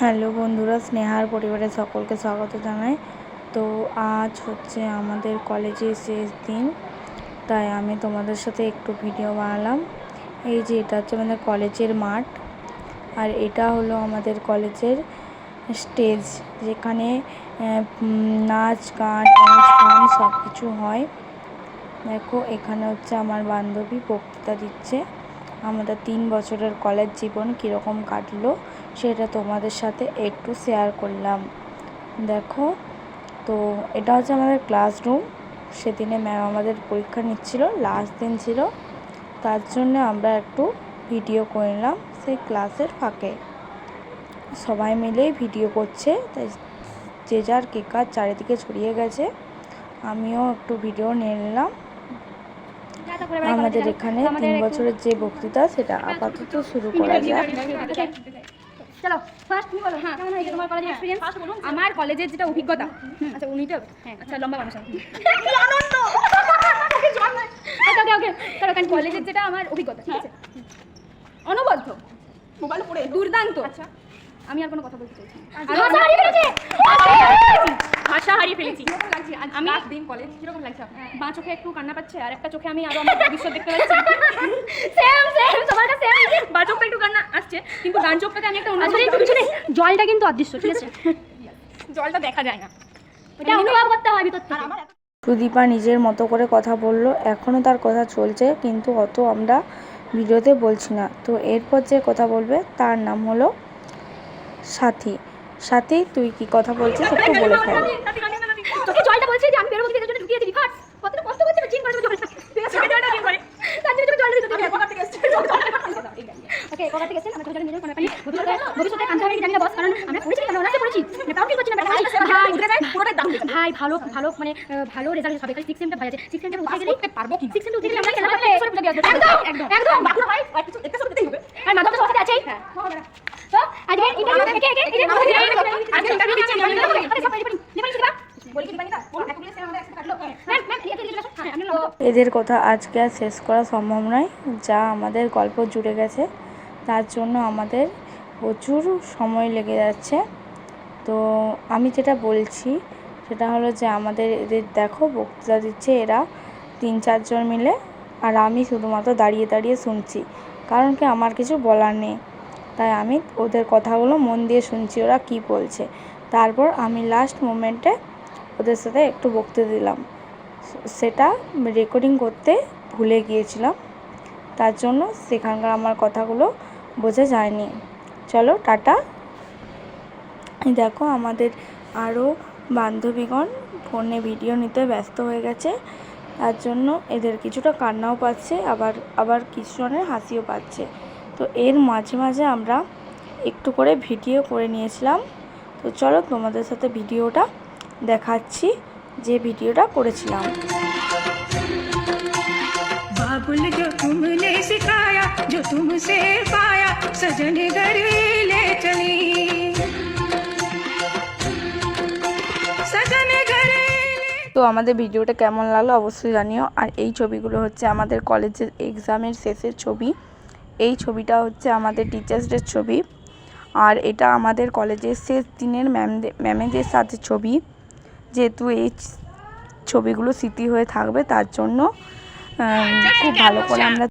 Hello বন্ধুরা, স্নেহার পরিবারের সকলকে স্বাগত জানাই। তো আজ হচ্ছে আমাদের কলেজের শেষ দিন, তাই আমি তোমাদের সাথে একটু ভিডিও বানালাম। এই যে এটা হচ্ছে আমাদের কলেজের মাঠ, আর এটা হলো আমাদের কলেজের স্টেজ, যেখানে নাচ, গান, অনুষ্ঠান সব কিছু হয়। দেখো, এখানে হচ্ছে আমার বান্ধবী বক্তৃতা দিচ্ছে। আমাদের তিন বছরের কলেজ জীবন কীরকম কাটলো। সেটা তোমাদের সাথে একটু শেয়ার করলাম। দেখো, তো এটা হচ্ছে আমাদের ক্লাসরুম সেদিনে ম্যাম আমাদের পরীক্ষা নিচ্ছিল লাস্ট দিন ছিল। তার জন্য আমরা একটু ভিডিও করে নিলাম সেই ক্লাসের ফাঁকে। সবাই মিলেই ভিডিও করছে, তাই যে যার কে কেকার চারিদিকে ছড়িয়ে গেছে, আমিও একটু ভিডিও নিয়ে নিলাম। আমাদের এখানে তিন বছরের যে বক্তৃতা, সেটা আপাতত শুরু করা যাক। চলো ফার্স্ট তুমি বলো হ্যাঁ কেমন হয়েছে তোমার কলেজের এক্সপিরিয়েন্স আমার কলেজের যেটা অভিজ্ঞতা। আচ্ছা উনি তো হ্যাঁ। আচ্ছা লম্বা মানুষ আনন্দ! ওকে ওকে ওকে চলো কারণ কলেজের যেটা আমার অভিজ্ঞতা ঠিক আছে? অনবদ্য। মোবাইল পড়ে দুর্দান্ত। আচ্ছা। আমি আর কোনো কথা বলতে চাইছি না। ভাষা হারিয়ে ফেলেছে। আমি দিন কলেজ কীরকম লাগছে? বাঁ চোখে একটু কান্না পাচ্ছে আর একটা চোখে আমি আরও আমার ভবিষ্যৎ দেখতে পাচ্ছি। সেম সেম সবার কাছে সেম বাঁ চোখটা একটু কান্না আসছে কিন্তু ডান চোখটাতে আমি একটা অন্য একটু জলটা কিন্তু অদৃশ্য ঠিক আছে? জলটা দেখা যায় না। ওটা অনুভব করতে হয় ভিতর থেকে। সুদীপা নিজের মতো করে কথা বলল এখনও তার কথা চলছে কিন্তু অত আমরা ভিডিওতে বলছি না। তো এরপর যে কথা বলবে তার নাম হলো সাথী। সাথী তুই কি কথা বলছিস একটু বলে ফেল। তোকে জলটা বলছে যে আমি বেরোবো থেকে জন্য ঢুকিয়ে দিবি ফাট কতটা কষ্ট করছে চিন করে জলটা। করে তার জন্য তোকে জলটা দিতে হবে কোথা থেকে এসেছে ওকে কোথা থেকে আমরা ভবিষ্যতে ভবিষ্যতে কানতে হবে জানি না বস কারণ আমরা পড়েছি কেন অনার্সে পড়েছি। মানে করছি না ভাই ভাই পুরোটাই দাম ভাই ভালো ভালো মানে ভালো রেজাল্ট হবে। সেমটা ভাই আছে। সেমটা উঠে গেলে করতে পারব সেমটা উঠে গেলে আমরা খেলা করতে একদম একদম একদম। বাকি ভাই আর কিছু একটা সব দিতেই হবে। আর মাধব তো সাথে আছেই। না হ্যাঁ তো এদের কথা আজকে আর শেষ করা সম্ভব নয়, যা আমাদের গল্প জুড়ে গেছে। তার জন্য আমাদের প্রচুর সময় লেগে যাচ্ছে। তো আমি যেটা বলছি, সেটা হলো যে আমাদের এদের দেখো, বক্তৃতা দিচ্ছে এরা তিন চারজন মিলে, আর আমি শুধুমাত্র দাঁড়িয়ে দাঁড়িয়ে শুনছি। কারণ কি আমার কিছু বলার নেই? তাই আমি ওদের কথাগুলো মন দিয়ে শুনছি, ওরা কি বলছে। তারপর আমি লাস্ট মোমেন্টে ওদের সাথে একটু বকতে দিলাম। সেটা রেকর্ডিং করতে ভুলে গিয়েছিলাম। তার জন্য সেখানকার আমার কথাগুলো বোঝা যায়নি। চলো, টাটা। দেখো আমাদের আরও বান্ধবীগণ ফোনে ভিডিও নিতে ব্যস্ত হয়ে গেছে। তার জন্য এদের কিছুটা কান্নাও পাচ্ছে, আবার আবার কিছু জনের হাসিও পাচ্ছে। তো এর মাঝে মাঝে আমরা একটু করে ভিডিও করে নিয়েছিলাম তো চলো তোমাদের সাথে ভিডিওটা দেখাচ্ছি যে ভিডিওটা করেছিলাম बाबुल जो तुमने सिखाया जो तुमसे पाया सजन घर ले चली सजन घर তো আমাদের ভিডিওটা কেমন লাগলো অবশ্যই জানিও আর এই ছবিগুলো হচ্ছে আমাদের কলেজের এক্সামের শেষের ছবি এই ছবিটা হচ্ছে আমাদের টিচার্স ডের ছবি। আর এটা আমাদের কলেজের শেষ দিনের ম্যামদের ম্যামেদের সাথে ছবি। যেহেতু এই ছবিগুলো স্মৃতি হয়ে থাকবে, তার জন্য খুব ভালো করে আমরা